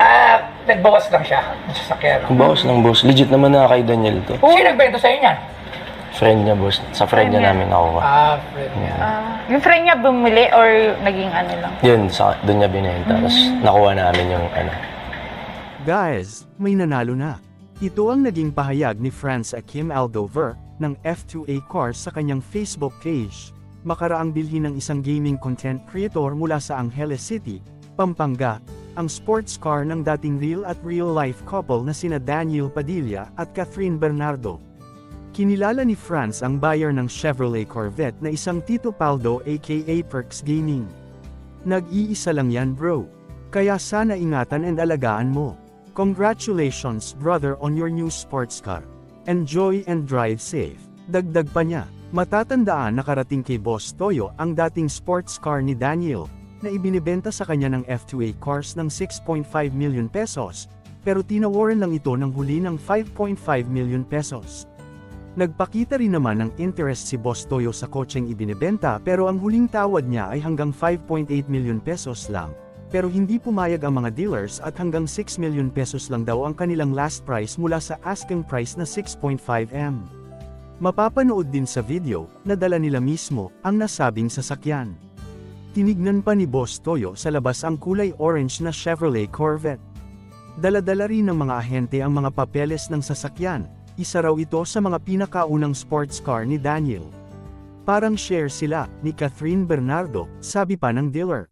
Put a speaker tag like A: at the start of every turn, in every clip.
A: Ah, nagbawas lang siya sa sakyan.
B: Bawas ng boss. Legit naman na kay Daniel to.
A: Sino nagbenta sa'yo niyan?
B: Friend niya, boss. Sa friend niya
C: Friend niya.
B: namin nakuha.
A: Ah, friend niya.
C: Ah, yung friend niya bumili or naging ano lang?
B: Yun, sa, doon niya binenta. Tapos nakuha namin yung ano.
D: Guys, may nanalo na. Ito ang naging pahayag ni Franz Akim Aldover ng F2A Cars sa kanyang Facebook page. Makaraang bilhin ng isang gaming content creator mula sa Angeles City, Pampanga, ang sports car ng dating real at real-life couple na sina Daniel Padilla at Catherine Bernardo. Kinilala ni Franz ang buyer ng Chevrolet Corvette na isang Tito Paldo aka Perks Gaming. Nag-iisa lang yan bro. Kaya sana ingatan and alagaan mo. Congratulations brother on your new sports car. Enjoy and drive safe. Dagdag pa niya, matatandaan nakarating kay Boss Toyo ang dating sports car ni Daniel, na ibinibenta sa kanya ng F2A cars ng 6.5 million pesos, pero tinawaran lang ito ng huli ng 5.5 million pesos. Nagpakita rin naman ng interest si Boss Toyo sa kotseng ibinebenta pero ang huling tawad niya ay hanggang 5.8 million pesos lang. Pero hindi pumayag ang mga dealers at hanggang 6 million pesos lang daw ang kanilang last price mula sa asking price na 6.5M. Mapapanood din sa video, na dala nila mismo, ang nasabing sasakyan. Tinignan pa ni Boss Toyo sa labas ang kulay orange na Chevrolet Corvette. Daladala rin ng mga ahente ang mga papeles ng sasakyan, isa raw ito sa mga pinakaunang sports car ni Daniel. Parang share sila, ni Catherine Bernardo, sabi pa ng dealer.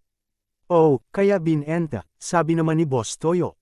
D: Oh, kaya binenta, sabi naman ni Boss Toyo.